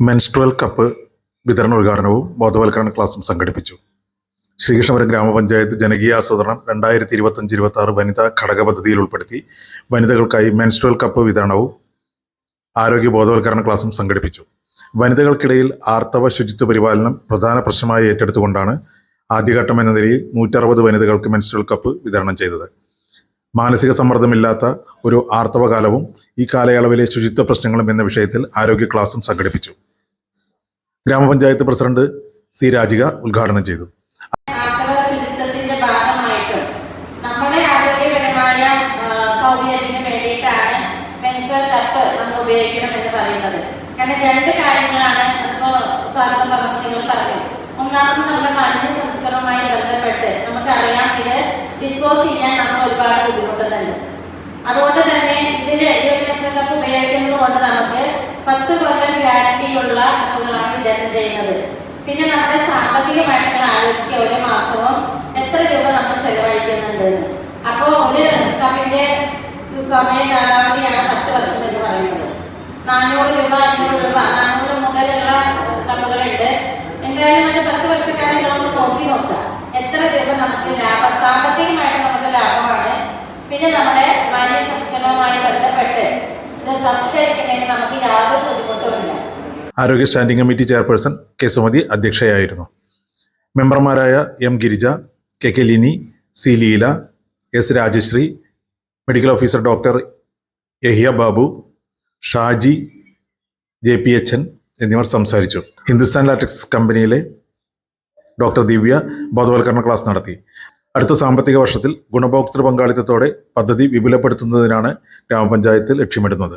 Menstrual cup വിതരണ ഉദ്ഘാടനവും ബോധവൽക്കരണ ക്ലാസും സംഘടിപ്പിച്ചു. ശ്രീകൃഷ്ണപുരം ഗ്രാമപഞ്ചായത്ത് ജനകീയ ആസൂത്രണം രണ്ടായിരത്തി ഇരുപത്തഞ്ച് ഇരുപത്തി ആറ് വനിതാ ഘടക പദ്ധതിയിൽ ഉൾപ്പെടുത്തി വനിതകൾക്കായി മെൻസ്ട്രൽ കപ്പ് വിതരണവും ആരോഗ്യ ബോധവൽക്കരണ ക്ലാസും സംഘടിപ്പിച്ചു. വനിതകൾക്കിടയിൽ ആർത്തവ ശുചിത്വ പരിപാലനം പ്രധാന പ്രശ്നമായി ഏറ്റെടുത്തുകൊണ്ടാണ് ആദ്യഘട്ടം എന്ന നിലയിൽ നൂറ്ററുപത് വനിതകൾക്ക് മെൻസ്ട്രൽ കപ്പ് വിതരണം ചെയ്തത്. മാനസിക സമ്മർദ്ദമില്ലാത്ത ഒരു ആർത്തവകാലവും ഈ കാലയളവിലെ ശുചിത്വ പ്രശ്നങ്ങളും എന്ന വിഷയത്തിൽ ആരോഗ്യ ക്ലാസും സംഘടിപ്പിച്ചു. ഗ്രാമപഞ്ചായത്ത് പ്രസിഡന്റ് സി രാജിക ഉദ്ഘാടനം ചെയ്തു. ഒന്നാമത് നമ്മുടെ മാലിന്യ സംസ്കരണവുമായി ബന്ധപ്പെട്ട് നമുക്കറിയാം ഇത് ഡിസ്പോസ് ചെയ്യാൻ നമ്മൾ ഒരുപാട് അതുകൊണ്ട് തന്നെ ഇതിന് മെൻസ്ട്രൽ കപ്പ് ഉപയോഗിക്കുന്നത് കൊണ്ട് നമുക്ക് പത്ത് കൊല്ലം ഗ്യാരണ്ടിയുള്ള കപ്പുകളാണ് വിതരണം ചെയ്യുന്നത്. പിന്നെ നമ്മുടെ സാമ്പത്തികമായിട്ട് നിങ്ങൾ ആലോചിക്കുക ഓരോ മാസവും എത്ര രൂപ നമ്മൾ ചെലവഴിക്കുന്നുണ്ട്. അപ്പോ ഒരു കപ്പിന്റെ സമയ കാലാവധിയാണ് പത്ത് വർഷം എന്ന് പറയുന്നത്. നാനൂറ് രൂപ അഞ്ഞൂറ് രൂപ നാനൂറ് മുതലുള്ള കപ്പുകളുണ്ട് എന്തായാലും അത് പത്ത് വർഷക്കാരെ നമുക്ക് നോക്കി നോക്കാം എത്ര രൂപ നമുക്ക് ലാഭം സാമ്പത്തികമായിട്ട് നമുക്ക് ലാഭമാണ് പിന്നെ നമ്മുടെ മാലിന്യ സംസ്കരണവുമായി ബന്ധപ്പെട്ട് ഇത് ആരോഗ്യ standing committee chairperson K Sumathi അധ്യക്ഷയായിരുന്നു. മെമ്പർമാരായ M Girija K K Lini C Leela S Rajashree medical officer doctor Yahiya Babu Shaji J P H N എന്നിവർ സംസാരിച്ചു. ഹിന്ദുസ്ഥാൻ ലാറ്റക്സ് കമ്പനിയിലെ ഡോക്ടർ ദിവ്യ ബോധവൽക്കരണ ക്ലാസ് നടത്തി. അടുത്ത സാമ്പത്തിക വർഷത്തിൽ ഗുണഭോക്തൃ പങ്കാളിത്തത്തോടെ പദ്ധതി വിപുലപ്പെടുത്തുന്നതിനാണ് ഗ്രാമപഞ്ചായത്ത് ലക്ഷ്യമിടുന്നത്.